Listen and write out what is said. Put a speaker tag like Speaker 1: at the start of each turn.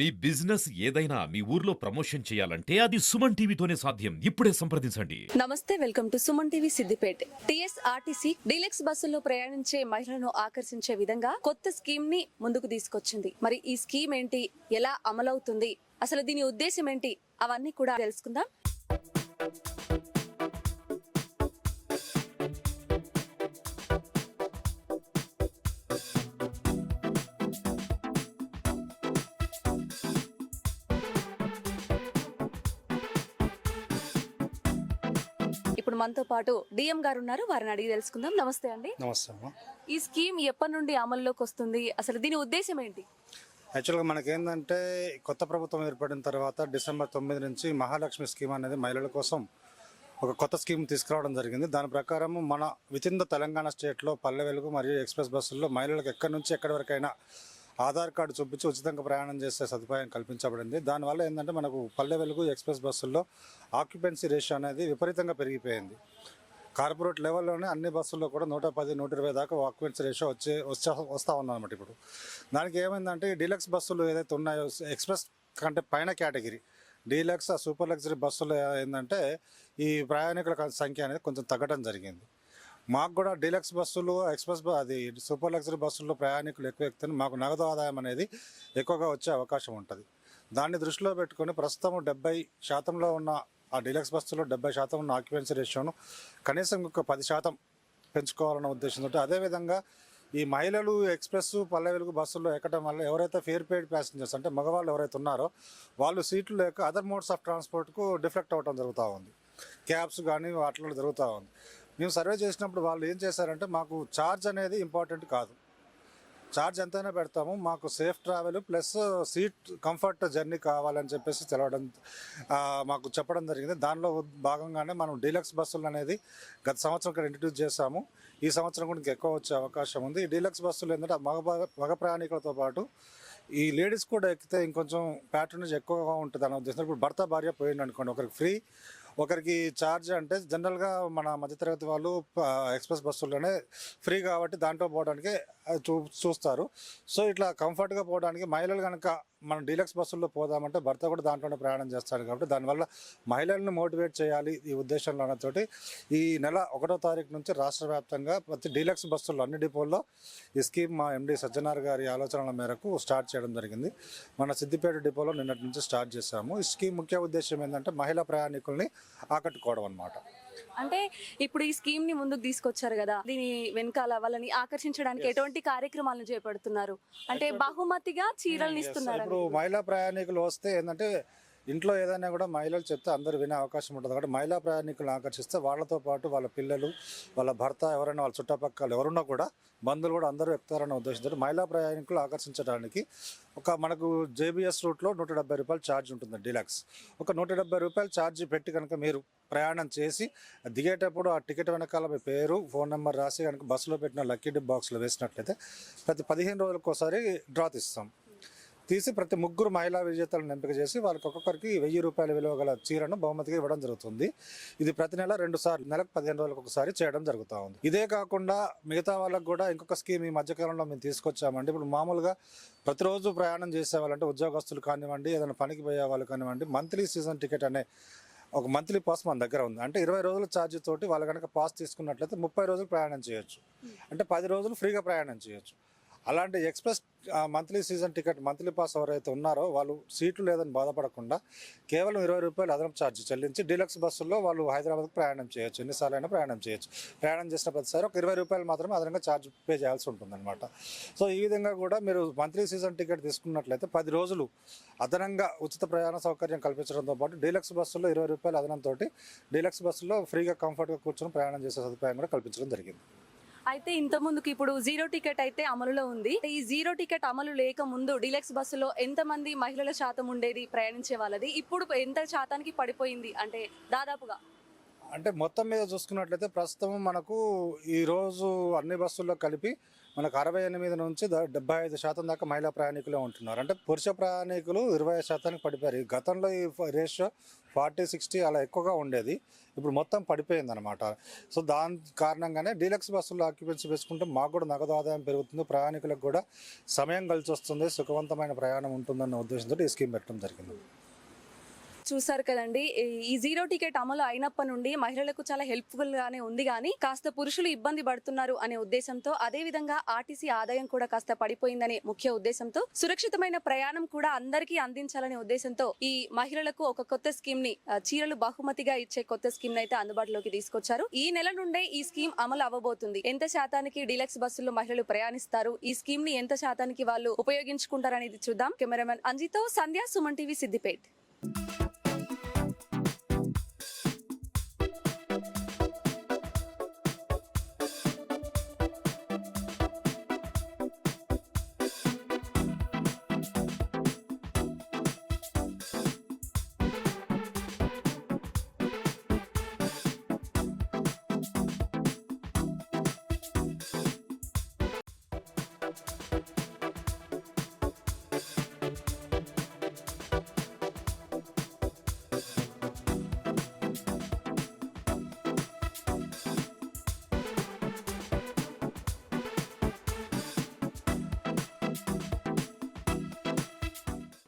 Speaker 1: మీ business ఏదైనా మీ ఊర్లో promotion చేయాలంటే అది సుమన్ టీవీతోనే సాధ్యం. ఇప్పుడే సంప్రదించండి.
Speaker 2: నమస్తే welcome to Suman TV Siddipet. TSRTC deluxe బస్సుల్లో ప్రయాణించే మహిళలను ఆకర్షించే విధంగా కొత్త స్కీమ్ని ముందుకు తీసుకొచ్చింది. మరి ఈ స్కీమ్ ఏంటి? ఎలా అమలవుతుంది? అసలు దీని ఉద్దేశం ఏంటి? అవన్నీ కూడా తెలుసుకుందాం. ఇప్పుడు మనతో పాటు డిఎం గారు ఉన్నారు. వారిని అడిగి తెలుసుకుందాం. నమస్తే అండి.
Speaker 3: నమస్తే అమ్మ.
Speaker 2: ఈ స్కీమ్ ఎప్పటి నుండి అమల్లోకి వస్తుంది? అసలు దీని ఉద్దేశం ఏంటి?
Speaker 3: యాక్చువల్గా మనకేంటంటే కొత్త ప్రభుత్వం ఏర్పడిన తర్వాత డిసెంబర్ తొమ్మిది నుంచి మహాలక్ష్మి స్కీమ్ అనేది మహిళల కోసం ఒక కొత్త స్కీమ్ తీసుకురావడం జరిగింది. దాని ప్రకారం మన విత్ ఇన్ ద తెలంగాణ స్టేట్లో పల్లె వెలుగు మరియు ఎక్స్ప్రెస్ బస్సుల్లో మహిళలకు ఎక్కడి నుంచి ఎక్కడి వరకైనా ఆధార్ కార్డు చూపించి ఉచితంగా ప్రయాణం చేసే సదుపాయం కల్పించబడింది. దానివల్ల ఏంటంటే మనకు పల్లె వెలుగు ఎక్స్ప్రెస్ బస్సుల్లో ఆక్యుపెన్సీ రేషియో అనేది విపరీతంగా పెరిగిపోయింది. కార్పొరేట్ లెవెల్లోనే అన్ని బస్సుల్లో కూడా నూట పది నూట ఇరవై దాకా ఆక్యుపెన్సీ రేషియో వచ్చే వచ్చే వస్తూ ఉందన్నమాట ఇప్పుడు. దానికి ఏమైందంటే డీలక్స్ బస్సులు ఏదైతే ఉన్నాయో ఎక్స్ప్రెస్ కంటే పైన కేటగిరీ డీలక్స్ ఆ సూపర్ లగ్జరీ బస్సులు ఏంటంటే ఈ ప్రయాణికుల సంఖ్య అనేది కొంచెం తగ్గడం జరిగింది. మాకు కూడా డీలక్స్ బస్సులు ఎక్స్ప్రెస్ అది సూపర్ లగ్జరీ బస్సుల్లో ప్రయాణికులు ఎక్కువ ఎక్కితే మాకు నగదు ఆదాయం అనేది ఎక్కువగా వచ్చే అవకాశం ఉంటుంది. దాన్ని దృష్టిలో పెట్టుకొని ప్రస్తుతం డెబ్బై శాతంలో ఉన్న ఆ డీలక్స్ బస్సులో డెబ్బై శాతం ఉన్న ఆక్యుపెన్సీ రేషియోను కనీసం ఇంకొక పది శాతం పెంచుకోవాలన్న ఉద్దేశంతో అదేవిధంగా ఈ మహిళలు ఎక్స్ప్రెస్ పల్లె వెలుగు బస్సుల్లో ఎక్కడం వల్ల ఎవరైతే ఫేర్ పెయిడ్ ప్యాసింజర్స్ అంటే మగవాళ్ళు ఎవరైతే ఉన్నారో వాళ్ళు సీట్లు లేక అదర్ మోడ్స్ ఆఫ్ ట్రాన్స్పోర్ట్కు డిఫ్లెక్ట్ అవ్వడం జరుగుతూ ఉంది. క్యాబ్స్ కానీ వాటిలో జరుగుతూ ఉంది. మేము సర్వే చేసినప్పుడు వాళ్ళు ఏం చేశారంటే మాకు ఛార్జ్ అనేది ఇంపార్టెంట్ కాదు. ఛార్జ్ ఎంతైనా పెడతాము. మాకు safe travel plus seat comfort journey కావాలని చెప్పేసి తెలవడం మాకు చెప్పడం జరిగింది. దానిలో భాగంగానే మనం డీలక్స్ బస్సులు అనేది గత సంవత్సరం ఇక్కడ ఇంట్రడ్యూస్ చేశాము. ఈ సంవత్సరం కూడా ఎక్కువ వచ్చే అవకాశం ఉంది. ఈ డీలక్స్ బస్సులు ఏంటంటే మగ మగ ప్రయాణికులతో పాటు ఈ లేడీస్ కూడా ఎక్కితే ఇంకొంచెం ప్యాటర్నేజ్ ఎక్కువగా ఉంటుంది అనే ఉద్దేశం ఇప్పుడు భర్త భార్య పోయింది అనుకోండి ఒకరికి ఫ్రీ ఒకరికి ఛార్జ్ అంటే జనరల్గా మన మధ్యతరగతి వాళ్ళు ఎక్స్ప్రెస్ బస్సుల్లోనే ఫ్రీ కాబట్టి దాంట్లో పోవడానికి అది చూ చూస్తారు. సో ఇట్లా కంఫర్ట్గా పోవడానికి మహిళలు కనుక మనం డీలక్స్ బస్సుల్లో పోదామంటే భర్త కూడా దాంట్లోనే ప్రయాణం చేస్తాడు కాబట్టి దానివల్ల మహిళలను మోటివేట్ చేయాలి ఈ ఉద్దేశంలో అన్నతోటి ఈ నెల ఒకటో తారీఖు నుంచి రాష్ట్ర వ్యాప్తంగా ప్రతి డీలక్స్ బస్సుల్లో అన్ని డిపోల్లో ఈ స్కీమ్ మా ఎండి సజ్జనార్ గారి ఆలోచనల మేరకు స్టార్ట్ చేయడం జరిగింది. మన సిద్దిపేట డిపోలో నిన్నటి నుంచి స్టార్ట్ చేశాము. ఈ స్కీమ్ ముఖ్య ఉద్దేశం ఏంటంటే మహిళా ప్రయాణికుల్ని ఆకట్టుకోవడం అనమాట
Speaker 2: అంటే ఇప్పుడు ఈ స్కీమ్ని ముందుకు తీసుకొచ్చారు కదా దీని వెనకాల వాళ్ళని ఆకర్షించడానికి ఎటువంటి కార్యక్రమాలను చేపడుతున్నారు? అంటే బహుమతిగా చీరలను ఇస్తున్నారు
Speaker 3: ఇప్పుడు మహిళా ప్రయాణికులు వస్తే ఏంటంటే ఇంట్లో ఏదైనా కూడా మహిళలు చెప్తే అందరూ వినే అవకాశం ఉంటుంది. కాబట్టి మహిళా ప్రయాణికులను ఆకర్షిస్తే వాళ్ళతో పాటు వాళ్ళ పిల్లలు వాళ్ళ భర్త ఎవరైనా వాళ్ళ చుట్టుపక్కల ఎవరున్నా కూడా బంధువులు కూడా అందరూ ఎక్కుతారన్న ఉద్దేశంతో మహిళా ప్రయాణికులు ఆకర్షించడానికి ఒక మనకు జేబీఎస్ రూట్లో నూట డెబ్బై రూపాయలు ఛార్జ్ ఉంటుంది డీలక్స్. ఒక నూట డెబ్బై రూపాయలు ఛార్జ్ పెట్టి కనుక మీరు ప్రయాణం చేసి దిగేటప్పుడు ఆ టికెట్ వెనకాల మీ పేరు ఫోన్ నెంబర్ రాసి కనుక బస్సులో పెట్టిన లక్కీ డిప్ బాక్స్లో వేసినట్లయితే ప్రతి పదిహేను రోజులకు ఒకసారి డ్రా తీస్తాం. తీసి ప్రతి ముగ్గురు మహిళా విజేతలను ఎంపిక చేసి వాళ్ళకి ఒక్కొక్కరికి వెయ్యి రూపాయల విలువ గల చీరను బహుమతిగా ఇవ్వడం జరుగుతుంది. ఇది ప్రతి నెల రెండు సార్లు నెలకు పదిహేను రోజులకు ఒకసారి చేయడం జరుగుతూ ఉంది. ఇదే కాకుండా మిగతా వాళ్ళకి కూడా ఇంకొక స్కీమ్ ఈ మధ్యకాలంలో మేము తీసుకొచ్చామండి. ఇప్పుడు మామూలుగా ప్రతిరోజు ప్రయాణం చేసే వాళ్ళంటే ఉద్యోగస్తులు కానివ్వండి ఏదైనా పనికి పోయే వాళ్ళు కానివ్వండి మంత్లీ సీజన్ టికెట్ అనే ఒక మంత్లీ పాస్ మన దగ్గర ఉంది. అంటే ఇరవై రోజుల ఛార్జ్ తోటి వాళ్ళు కనుక పాస్ తీసుకున్నట్లయితే ముప్పై రోజులు ప్రయాణం చేయొచ్చు. అంటే పది రోజులు ఫ్రీగా ప్రయాణం చేయొచ్చు. అలాంటి express monthly season ticket monthly pass ఎవరైతే ఉన్నారో వాళ్ళు సీట్లు లేదని బాధపడకుండా కేవలం ఇరవై రూపాయలు అదనపు ఛార్జ్ చెల్లించి డీలక్స్ బస్సుల్లో వాళ్ళు హైదరాబాద్కి ప్రయాణం చేయొచ్చు ఎన్నిసార్లు అయినా ప్రయాణం చేయొచ్చు. ప్రయాణం చేసిన ప్రతిసారి ఒక ఇరవై రూపాయలు మాత్రమే అదనంగా ఛార్జ్ పే చేయాల్సి ఉంటుందన్నమాట. సో ఈ విధంగా కూడా మీరు మంత్లీ సీజన్ టికెట్ తీసుకున్నట్లయితే పది రోజులు అదనంగా ఉచిత ప్రయాణ సౌకర్యం కల్పించడంతో పాటు డీలక్స్ బస్సుల్లో ఇరవై రూపాయలు అదనంతో డీలక్స్ బస్సులో ఫ్రీగా కంఫర్ట్గా కూర్చొని ప్రయాణం చేసే సదుపాయం కూడా కల్పించడం జరిగింది.
Speaker 2: అయితే ఇంత ముందుకి ఇప్పుడు జీరో టికెట్ అయితే అమలులో ఉంది. ఈ జీరో టికెట్ అమలు లేక ముందు డీలక్స్ బస్సులో ఎంత మంది మహిళల శాతం ఉండేది ప్రయాణించే వాళ్ళది? ఇప్పుడు ఎంత శాతానికి పడిపోయింది? అంటే దాదాపుగా.
Speaker 3: అంటే మొత్తం మీద చూసుకున్నట్లయితే ప్రస్తుతం మనకు ఈరోజు అన్ని బస్సుల్లో కలిపి మనకు అరవై ఎనిమిది నుంచి డెబ్బై ఐదు శాతం దాకా మహిళా ప్రయాణికులే ఉంటున్నారు. అంటే పురుష ప్రయాణికులు ఇరవై ఐదు శాతానికి పడిపోయారు. గతంలో ఈ రేషియో ఫార్టీ సిక్స్టీ అలా ఎక్కువగా ఉండేది. ఇప్పుడు మొత్తం పడిపోయింది అనమాట సో దాని కారణంగానే డీలక్స్ బస్సుల్లో ఆక్యుపెన్సీ వేసుకుంటే మాకు కూడా నగదు ఆదాయం పెరుగుతుంది. ప్రయాణికులకు కూడా సమయం కలిసి వస్తుంది సుఖవంతమైన ప్రయాణం ఉంటుందన్న ఉద్దేశంతో ఈ స్కీమ్ పెట్టడం జరిగింది.
Speaker 2: చూసారు కదండి. ఈ- జీరో టికెట్ అమలు అయినప్పటి నుండి మహిళలకు చాలా హెల్ప్ఫుల్ గానే ఉంది కానీ కాస్త పురుషులు ఇబ్బంది పడుతున్నారు అనే ఉద్దేశంతో అదే విధంగా ఆర్టీసీ ఆదాయం కూడా కాస్త పడిపోయిందనే ముఖ్య ఉద్దేశంతో సురక్షితమైన ప్రయాణం కూడా అందరికీ అందించాలనే ఉద్దేశంతో ఈ మహిళలకు ఒక కొత్త స్కీమ్ని చీరలు బహుమతిగా ఇచ్చే కొత్త స్కీమ్ అయితే అందుబాటులోకి తీసుకొచ్చారు. ఈ నెల నుండే ఈ స్కీమ్ అమలు అవ్వబోతుంది. ఎంత శాతానికి డీలక్స్ బస్సుల్లో మహిళలు ప్రయాణిస్తారు? ఈ స్కీమ్ని ఎంత శాతానికి వాళ్ళు ఉపయోగించుకుంటారనేది చూద్దాం. కెమెరామెన్ అంజితో సంధ్యా సుమన్ టీవీ సిద్దిపేట్.